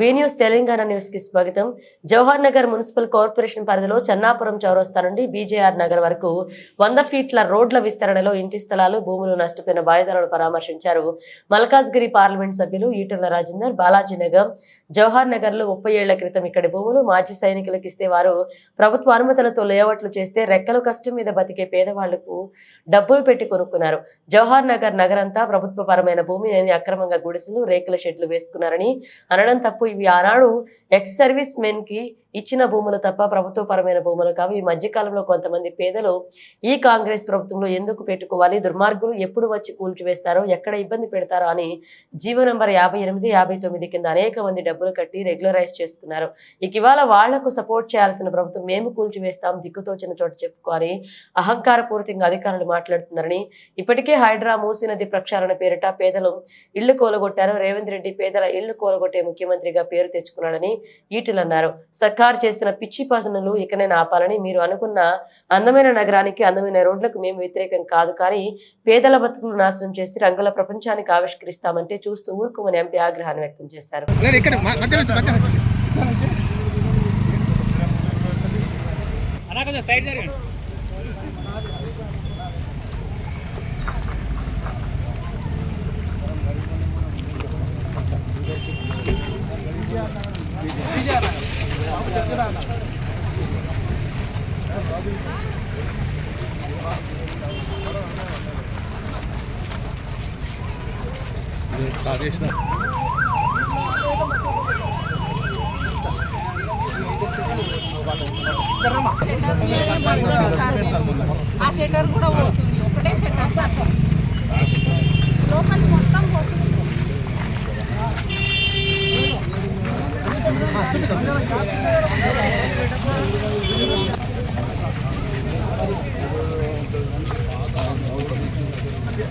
V news Telangana న్యూస్కి స్వాగతం. Jawahar Nagar municipal corporation పరిధిలో చెన్నాపురం చౌరస్తా నుండి బీజేఆర్ నగర్ వరకు వంద ఫీట్ల రోడ్ల విస్తరణలో ఇంటి స్థలాలు భూములు నష్టపోయిన బాధితులను పరామర్శించారు మల్కాజ్గిరి పార్లమెంట్ సభ్యులు ఈటల రాజేందర్ బాలాజీ నగర్ జవహర్ నగర్లో ముప్పై ఏళ్ళ క్రితం ఇక్కడి భూములు మాజీ సైనికులకు ఇస్తే వారు ప్రభుత్వ అనుమతులతో లేఅవుట్లు చేస్తే రెక్కలు కష్టం మీద బతికే పేదవాళ్ళకు డబ్బులు పెట్టి కొనుక్కున్నారు. జవహర్ నగర్ నగరంతా ప్రభుత్వ పరమైన భూమి అని అక్రమంగా గుడిసెలు రేకుల షెడ్లు వేసుకున్నారని అనడం తప్పు. ఇవి ఆనాడు ఎక్స్ సర్వీస్ మెన్కి ఇచ్చిన భూములు తప్ప ప్రభుత్వ పరమైన భూములు కావు. ఈ మధ్యకాలంలో కొంతమంది పేదలు ఈ కాంగ్రెస్ ప్రభుత్వంలో ఎందుకు పెట్టుకోవాలి? దుర్మార్గులు ఎప్పుడు వచ్చి కూల్చివేస్తారో ఎక్కడ ఇబ్బంది పెడతారో అని జీవో నంబర్ యాభై ఎనిమిది యాభై తొమ్మిది కింద అనేక మంది డబ్బులు కట్టి రెగ్యులరైజ్ చేసుకున్నారు. ఇక ఇవాళ వాళ్ళకు సపోర్ట్ చేయాల్సిన ప్రభుత్వం మేము కూల్చివేస్తాం దిక్కుతోచిన చోట చెప్పుకోవాలి. అహంకారపూరితంగా అధికారులు మాట్లాడుతున్నారని ఇప్పటికే హైడ్రా మూసీ నది ప్రక్షాళన పేరిట పేదలు ఇళ్ళు కోలగొట్టారు. రేవంత్ రెడ్డి పేదల ఇళ్ళు కూలగొట్టే ముఖ్యమంత్రిగా పేరు తెచ్చుకున్నాడని ఈటలు అన్నారు సర్కార్ చేస్తున్న పిచ్చి పనులు ఇకనైనా ఆపాలని మీరు అనుకున్న అందమైన నగరానికి అందమైన రోడ్లకు మేము వ్యతిరేకం కాదు కానీ పేదల బతుకులు నాశనం చేసి రంగుల ప్రపంచానికి ఆవిష్కరిస్తామంటే చూస్తూ ఊరుకోమని ఎంపీ ఆగ్రహాన్ని వ్యక్తం చేశారు. సైడ్ జరగండి ఆ షట్టర్ కూడా పోతుంది. ఒకటే షట్టర్ లోపలి మొత్తం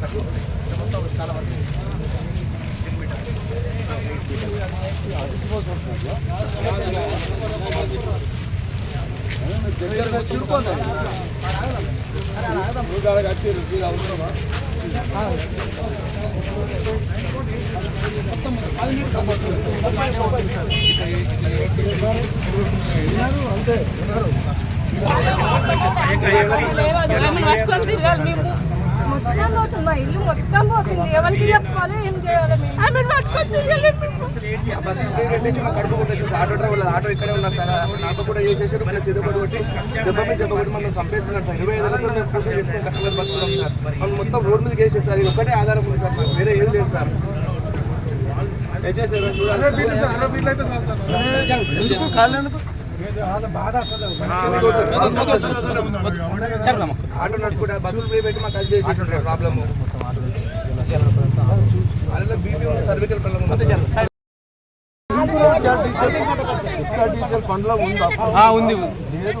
పోతుంది వాళ్ళని జరగమంటే ఎట్లా ఏమైనా పట్టుకొని తిరగాలి మేము మొత్తం పోతుంది మా ఇల్లు మొత్తం పోతుంది ఎవరికి చెప్పుకోవాలి ఏం చేయాలి మేము ఆమె పట్టుకొని తిరగాలి మేము కడుపు కొట్టేసి ఆటో డ్రైవర్ ఆటో ఇక్కడే ఉన్నారు సార్ నాకు కూడా చేసేసారు మళ్ళీ చెరువు కొట్టి దెబ్బ మీద దెబ్బ కొట్టి మనం చంపేస్తున్నారు సార్ ఇరవై ఐదు లక్షలు మేము పూర్తి చేసుకుని కష్టపడి బతున్నాం సార్. మనం మొత్తం రోడ్ మీద వేసేస్తారు ఇది ఒకటే ఆధారం ఉంది సార్ వేరే ఏది లేదు సార్ దయచేసి చూడాలి ఆటో నడుపుకుంటే బస్సులు ఫ్రీ పెట్టి మాకు కలిసి చేసేసి ప్రాబ్లము బీపీ ఉంది సర్వికల్ ప్రాబ్లమ్ ఉంది డీజిల్ పండ్లో ఉందా ఉంది. మీరు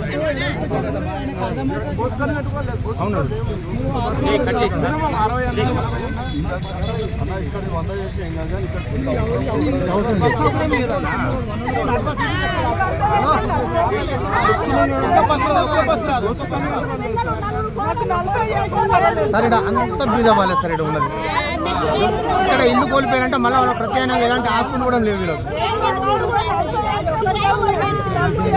సరే అంత బీద వాళ్ళే సరే ఉన్నది. ఇక్కడ ఇల్లు కోల్పోయారంటే మళ్ళీ వాళ్ళ ప్రత్యామ్నాయం ఎలాంటి ఆస్తులు కూడా లేవు వీళ్ళకి